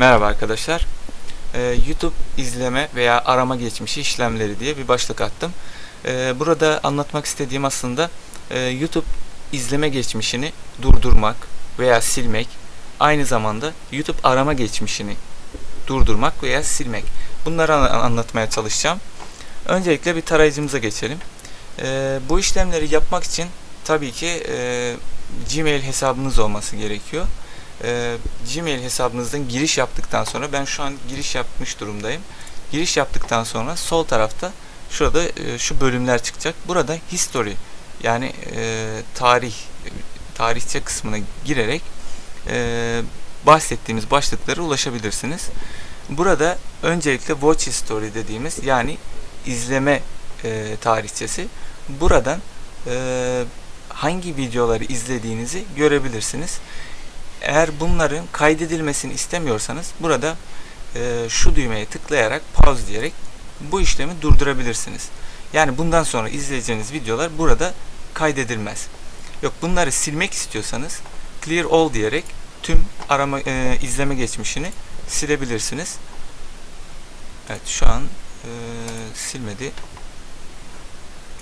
Merhaba arkadaşlar. Ee, YouTube izleme veya arama geçmişi işlemleri diye bir başlık attım. Ee, burada anlatmak istediğim aslında e, YouTube izleme geçmişini durdurmak veya silmek, aynı zamanda YouTube arama geçmişini durdurmak veya silmek. Bunları an- anlatmaya çalışacağım. Öncelikle bir tarayıcımıza geçelim. Ee, bu işlemleri yapmak için tabii ki e, Gmail hesabınız olması gerekiyor e, Gmail hesabınızdan giriş yaptıktan sonra ben şu an giriş yapmış durumdayım. Giriş yaptıktan sonra sol tarafta şurada e, şu bölümler çıkacak. Burada history yani e, tarih tarihçe kısmına girerek e, bahsettiğimiz başlıklara ulaşabilirsiniz. Burada öncelikle watch history dediğimiz yani izleme e, tarihçesi. Buradan e, hangi videoları izlediğinizi görebilirsiniz. Eğer bunların kaydedilmesini istemiyorsanız burada e, şu düğmeye tıklayarak pause diyerek bu işlemi durdurabilirsiniz. Yani bundan sonra izleyeceğiniz videolar burada kaydedilmez. Yok bunları silmek istiyorsanız clear all diyerek tüm arama e, izleme geçmişini silebilirsiniz. Evet şu an e, silmedi.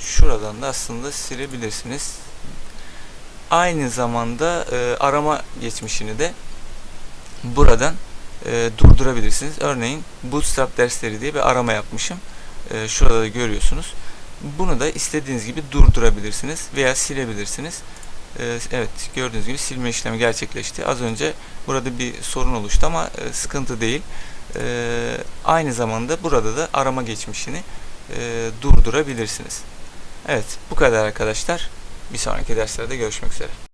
Şuradan da aslında silebilirsiniz. Aynı zamanda e, arama geçmişini de buradan e, durdurabilirsiniz. Örneğin Bootstrap dersleri diye bir arama yapmışım. E, şurada da görüyorsunuz. Bunu da istediğiniz gibi durdurabilirsiniz veya silebilirsiniz. E, evet gördüğünüz gibi silme işlemi gerçekleşti. Az önce burada bir sorun oluştu ama e, sıkıntı değil. E, aynı zamanda burada da arama geçmişini e, durdurabilirsiniz. Evet bu kadar arkadaşlar. Bir sonraki derslerde görüşmek üzere.